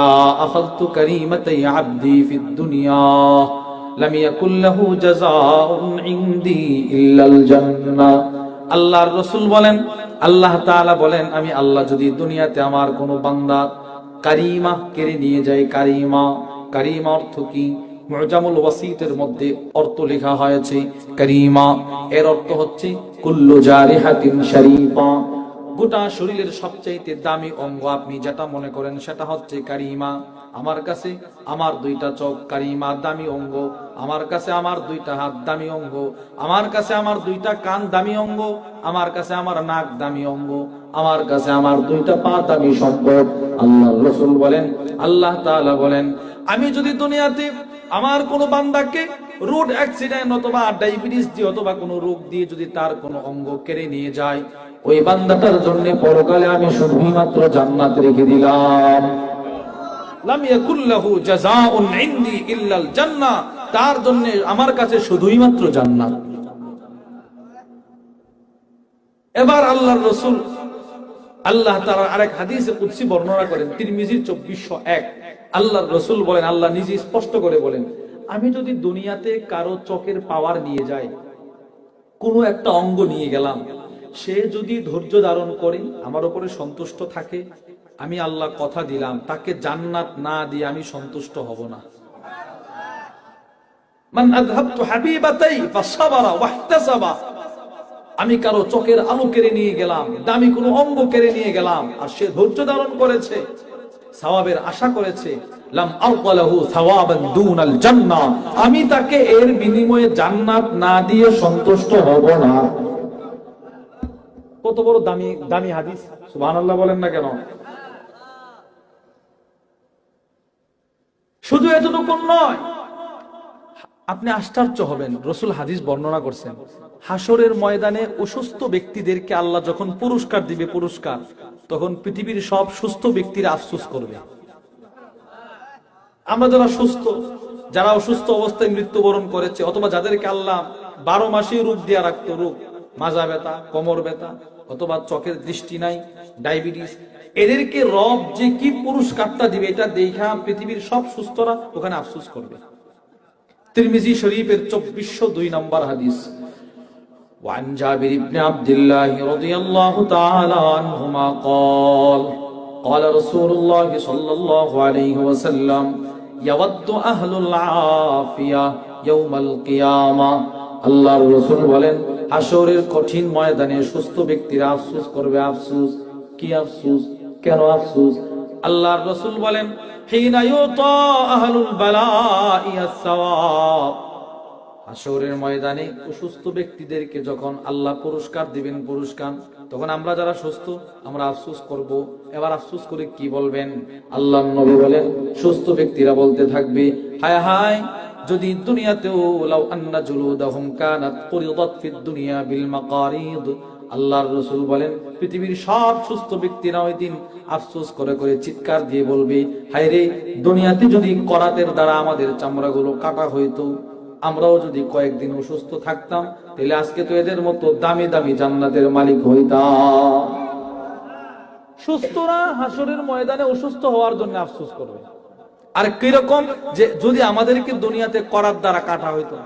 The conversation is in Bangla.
أخذت كريمتي عبدي في الدنيا لم يكن له جزاء عندي إلا الجنة আল্লাহর রসুল বলেন আল্লাহ তাআলা বলেন আমি আল্লাহ যদি দুনিয়াতে আমার কোনো বান্দা কারিমা কেড়ে নিয়ে যাই কারিমা কারিমা অর্থ কি মুজামুল ওয়াসিতের মধ্যে অর্থ লেখা হয়েছে কারিমা এর অর্থ হচ্ছে কুল্লু জারিহাতিন শরীফা গোটা শরীরের সবচাইতে দামি অঙ্গ আপনি যেটা মনে করেন সেটা হচ্ছে কারিমা। আমার কাছে আমার দুইটা চোখ কারিমা, দামি অঙ্গ। আমার কাছে আমার দুইটা হাত দামি অঙ্গ। আমার কাছে আমার দুইটা কান দামি অঙ্গ। আমার কাছে আমার নাক দামি অঙ্গ। আমার কাছে আমার দুইটা পা দামি সম্পদ আল্লাহ রসুল বলেন, আল্লাহ তাআলা বলেন, আমি যদি দুনিয়াতে আমার কোন বান্দাকে রোড অ্যাক্সিডেন্ট অথবা ডায়াবেটিস দিয়ে অথবা কোনো রোগ দিয়ে যদি তার কোনো অঙ্গ কেড়ে নিয়ে যায় ওই বান্দাটার জন্য পরকালে আমি শুধুই মাত্র জান্নাত রেখে দিলাম। তার জন্য আমার কাছে শুধুই মাত্র জান্নাত। এবার রাসূল আল্লাহ তাআলা আরেক হাদিসে বর্ণনা করেন 2401 আল্লাহর রাসূল বলেন, আল্লাহ নিজে স্পষ্ট করে বলেন, আমি যদি দুনিয়াতে কারও চোখের পাওয়ার নিয়ে যাই, কোনো একটা অঙ্গ নিয়ে গেলাম সে যদি ধৈর্য ধারণ করে, আমার উপরে সন্তুষ্ট থাকে, আমি আল্লাহ কথা দিলাম, তাকে জান্নাত না দিয়ে আমি সন্তুষ্ট হব না। আমি কারও চোখের আলো কেড়ে নিয়ে গেলাম, দামি কোনো অঙ্গ কেড়ে নিয়ে গেলাম, আর সে ধৈর্য ধারণ করেছে, সওয়াবের আশা করেছে আমি তাকে এর বিনিময়ে জান্নাত না দিয়ে সন্তুষ্ট হব না। কত বড় দামি দামি হাদিস? সুবহানাল্লাহ বলেন না কেন? শুধু এতটুকু নয় আপনি আশ্চর্য হবেন রসুল হাদিস বর্ণনা করছেন হাসরের ময়দানে অসুস্থ ব্যক্তিদেরকে আল্লাহ যখন পুরস্কার দিবে পুরস্কার তখন পৃথিবীর সব সুস্থ ব্যক্তিরা আফসোস করবে। আমরা যারা সুস্থ যারা অসুস্থ অবস্থায় মৃত্যুবরণ করেছে অথবা যাদেরকে আল্লাহ বারো মাসে রূপ দিয়া রাখতো রোগ মাজা ব্যথা কোমর ব্যথা অথবা চোখের দৃষ্টি নাই ডায়াবেটিস এদেরকে রব যে কি পুরস্কারটা দিবে এটা দেখা পৃথিবীর সব সুস্থরা ওখানে আফসোস করবে তিরমিজি শরীফের চব্বিশশো দুই নম্বর হাদিস وعن جابر بن عبد الله رضي الله تعالى عنهما قال قال رسول الله صلى الله عليه وسلم يود أهل العافية يوم القيامة আল্লাহর রসুল বলেন হাসরের কঠিন ময়দানে সুস্থ ব্যক্তিরা আফসুস করবে, আফসুস, কি আফসুস, কেন আফসুস? আল্লাহর রসুল বলেন হাসরের ময়দানে অসুস্থ ব্যক্তিদেরকে যখন আল্লাহ পুরস্কার দিবেন, পুরস্কার, তখন আমরা যারা সুস্থ, আমরা আফসোস করব। এবার আফসোস করে কি বলবেন? আল্লাহ নবী বলেন, সুস্থ ব্যক্তিরা বলতে থাকবে, হায় হায় যদি দুনিয়াতেও লাউ আন্না জুলুদাহুম কানাত কুরিদাত ফিদ দুনিয়া বিল মাকারিদ, আল্লাহর রসুল বলেন, পৃথিবীর সব সুস্থ ব্যক্তিরা ওই দিন আফসোস করে করে চিৎকার দিয়ে বলবে, হায় রে, দুনিয়াতে যদি করাতের দ্বারা আমাদের চামড়াগুলো কাটা হইতো, আমরাও যদি কয়েকদিন অসুস্থ থাকতাম, তাহলে আজকে তো এদের মতো দামি দামি জান্নাতের মালিক হইতাম। সুস্থরা হাসরের ময়দানে অসুস্থ হওয়ার জন্য আফসোস করবে। আর কীরকম যে যদি আমাদেরকে দুনিয়াতে করার দ্বারা কাটা হইতো?